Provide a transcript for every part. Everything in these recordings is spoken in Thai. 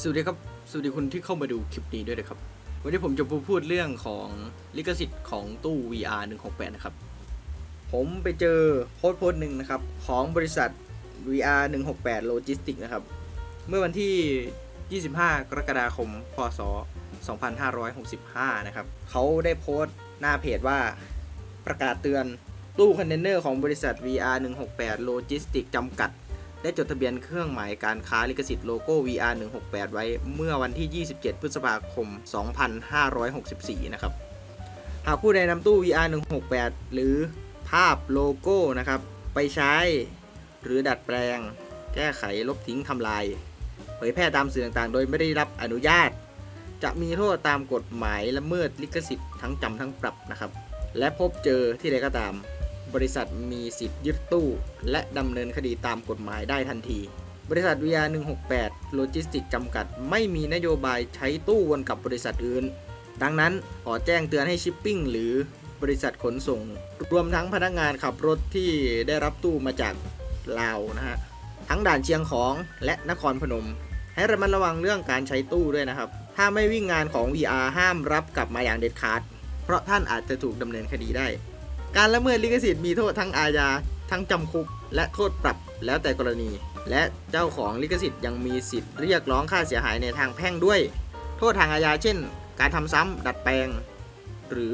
สวัสดีครับ สวัสดีคุณที่เข้ามาดูคลิปนี้ด้วยนะครับ วันนี้ผมจะมาพูดเรื่องของลิขสิทธิ์ของตู้ VR 168 นะครับ ผมไปเจอโพสต์โพสต์หนึ่งนะครับ ของบริษัท VR 168 Logistics นะครับ เมื่อวันที่ 25 กรกฎาคม พศ 2565 นะครับ เขาได้โพสต์หน้าเพจว่าประกาศเตือนตู้คอนเทนเนอร์ของบริษัท VR 168 Logistics จำกัด ได้จดทะเบียนเครื่องหมายการค้าลิขสิทธิ์โลโก้ VR 168 ไว้เมื่อวันที่ 27 พฤษภาคม 2564 นะครับ หากผู้ใดนำตู้ VR 168 หรือภาพโลโก้นะครับ ไปใช้หรือดัดแปลง แก้ไขลบทิ้งทำลาย เผยแพร่ตามสื่อต่างๆ โดยไม่ได้รับอนุญาต จะมีโทษตามกฎหมายละเมิดลิขสิทธิ์ทั้งจำทั้งปรับนะครับ และพบเจอที่ใดก็ตาม บริษัทมีสิทธิ์ยึดตู้ และดำเนินคดีตามกฎหมายได้ทันที บริษัท VR 168 Logistics จำกัด ไม่มีนโยบายใช้ตู้วนกับบริษัทอื่น ดังนั้นขอแจ้งเตือนให้ชิปปิ้งหรือบริษัทขนส่ง รวมทั้งพนักงานขับรถที่ได้รับตู้มาจากลาวนะฮะ ทั้งด่านเชียงของและนครพนม ให้ระมัดระวังเรื่องการใช้ตู้ด้วยนะครับ ถ้าไม่วิ่งงานของ VR ห้ามรับกลับมาอย่างเด็ดขาด เพราะท่านอาจจะถูกดำเนินคดีได้ การละเมิดลิขสิทธิ์มีโทษทั้งอาญา ทั้งจำคุก และโทษปรับแล้วแต่กรณี และเจ้าของลิขสิทธิ์ยังมีสิทธิ์เรียกร้องค่าเสียหายในทางแพ่งด้วย โทษทางอาญาเช่น การทำซ้ำดัดแปลง หรือ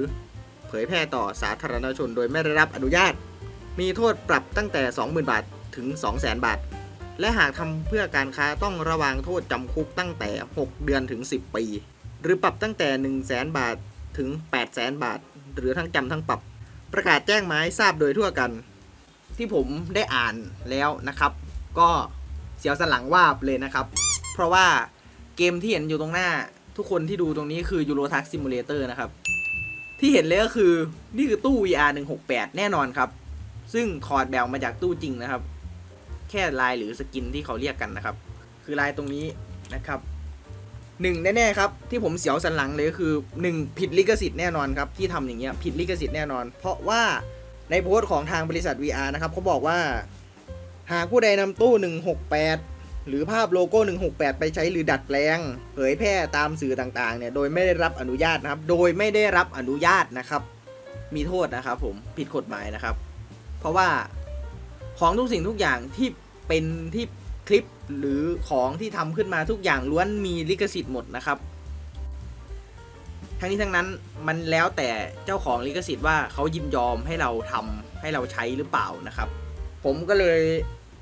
เผยแพร่ต่อสาธารณชนโดยไม่ได้รับอนุญาต มีโทษปรับตั้งแต่ 20,000 บาทถึง 200,000 บาท และหากทำเพื่อการค้าต้องระวังโทษจำคุกตั้งแต่ 6 เดือนถึง 10 ปี หรือปรับตั้งแต่ 100,000บาทถึง 800,000 บาท หรือทั้งจำทั้งปรับ ประกาศแจ้งมาให้ทราบโดยทั่วกัน ที่ผมได้อ่านแล้วนะครับ ก็เสียวสนหลังวาบเลยนะครับ เพราะว่าเกมที่เห็นอยู่ตรงหน้า ทุกคนที่ดูตรงนี้คือ Euro Truck Simulator นะครับ ที่เห็นเลยก็คือนี่คือตู้ VR 168 แน่นอนครับ ซึ่งถอร์ดแบบมาจากตู้จริงนะครับ แค่ลายหรือสกินที่เขาเรียกกันนะครับ คือลายตรงนี้นะครับ หนึ่งแน่ๆครับที่ผมเสียวสันหลังเลยก็คือหนึ่งผิดลิขสิทธิ์แน่นอนครับที่ทำอย่างเงี้ยผิดลิขสิทธิ์แน่นอน เพราะว่าในโพสต์ของทางบริษัท VR นะครับเขาบอกว่า หากผู้ใดนำตู้ 168 หรือภาพโลโก้ 168 ไปใช้หรือดัดแปลง เผยแพร่ตามสื่อต่างๆเนี่ยโดยไม่ได้รับอนุญาตนะครับ โดยไม่ได้รับอนุญาตนะครับ มีโทษนะครับ ผมผิดกฎหมายนะครับ เพราะว่าของทุกสิ่งทุกอย่างที่เป็นที่ ลิปหรือของที่ทำขึ้นมาทุกอย่างล้วนมีลิขสิทธิ์หมดนะครับ ทั้งนี้ทั้งนั้นมันแล้วแต่เจ้าของลิขสิทธิ์ว่าเขายินยอมให้เราทำให้เราใช้หรือเปล่านะครับ ผมก็เลย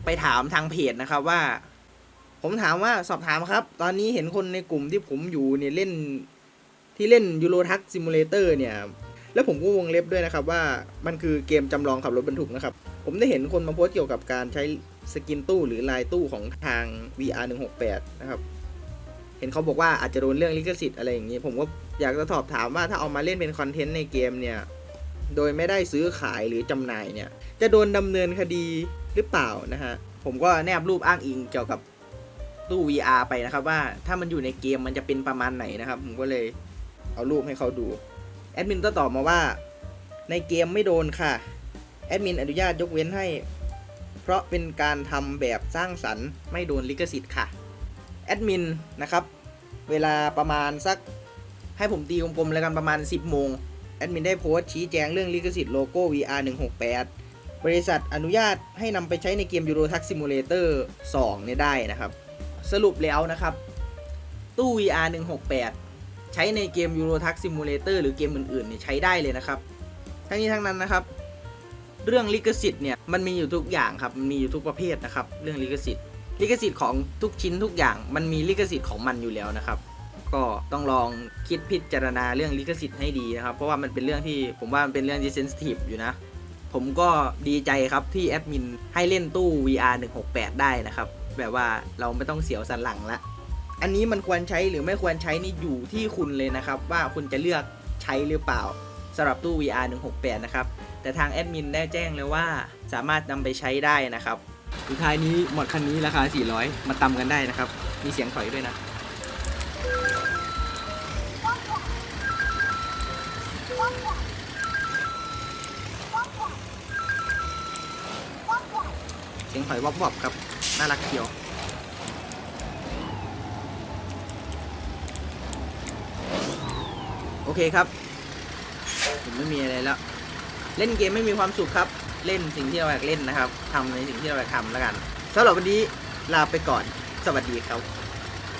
ไปถามทางเพจนะครับว่า ผมถามว่าสอบถามครับ ตอนนี้เห็นคนในกลุ่มที่ผมอยู่เนี่ยเล่นที่เล่นยูโรทักซิมูเลเตอร์เนี่ย แล้วผมก็วงเล็บด้วยนะครับว่ามันคือเกมจำลองขับรถบรรทุกนะครับ ผมได้เห็นคนมาโพสต์เกี่ยวกับการใช้สกินตู้หรือลายตู้ของทาง VR 168นะครับ เห็นเขาบอกว่าอาจจะโดนเรื่องลิขสิทธิ์อะไรอย่างนี้ ผมก็อยากจะสอบถามว่าถ้าเอามาเล่นเป็นคอนเทนต์ในเกมเนี่ย โดยไม่ได้ซื้อขายหรือจำหน่ายเนี่ย จะโดนดำเนินคดีหรือเปล่านะฮะ ผมก็แนบรูปอ้างอิงเกี่ยวกับตู้ VR ไปนะครับว่าถ้ามันอยู่ในเกมมันจะเป็นประมาณไหนนะครับ ผมก็เลยเอารูปให้เขาดู แอดมินก็ตอบมาว่า ในเกมไม่โดนค่ะ แอดมินอนุญาตยกเว้นให้ เพราะเป็นการทำแบบสร้างสรรค์ไม่โดนลิขสิทธิ์ค่ะ แอดมินนะครับ เวลาประมาณสักให้ผมตีกลมๆแล้วกันประมาณ 10 โมง แอดมินได้โพสต์ชี้แจงเรื่องลิขสิทธิ์โลโก้ VR 168 บริษัทอนุญาตให้นำไปใช้ในเกม Euro Truck Simulator 2เนี่ยได้นะครับ สรุปแล้วนะครับ ตู้ VR 168 ใช้ในเกม Euro Truck Simulator หรือเกมอื่นๆเนี่ยใช้ได้เลยนะครับ ทั้งนี้ทั้งนั้นนะครับ เรื่องลิขสิทธิ์เนี่ยมันมีอยู่ทุกอย่างครับมันมีอยู่ทุกประเภทนะครับ เรื่องลิขสิทธิ์ ลิขสิทธิ์ของทุกชิ้นทุกอย่าง มันมีลิขสิทธิ์ของมันอยู่แล้วนะครับ ก็ต้องลองคิดพิจารณาเรื่องลิขสิทธิ์ให้ดีนะครับ เพราะว่ามันเป็นเรื่องที่ผมว่ามันเป็นเรื่องที่เซนซิทีฟอยู่นะผมก็ดีใจครับที่แอดมินให้เล่นตู้ VR 168 ได้นะครับ แบบว่าเราไม่ต้องเสียวสันหลังละ อันนี้มันควรใช้หรือไม่ควรใช้นี่อยู่ที่คุณเลยนะครับ ว่าคุณจะเลือกใช้หรือเปล่าสำหรับตู้ VR 168นะครับ แต่ทางแอดมินได้แจ้งเลยว่าสามารถนำไปใช้ได้นะครับ สุดท้ายนี้หมดคันนี้ราคา 400 มาตำกันได้นะครับ มีเสียงถอยด้วยนะเสียงถอยวับๆครับ น่ารักเชียว อเคครับ ผมไม่มีอะไรแล้ว เล่นเกมไม่มีความสุขครับ เล่นสิ่งที่เราอยากเล่นนะครับทำในสิ่งที่เราอยากทำแล้วกันสำหรับวันนี้ลาไปก่อน สวัสดีครับ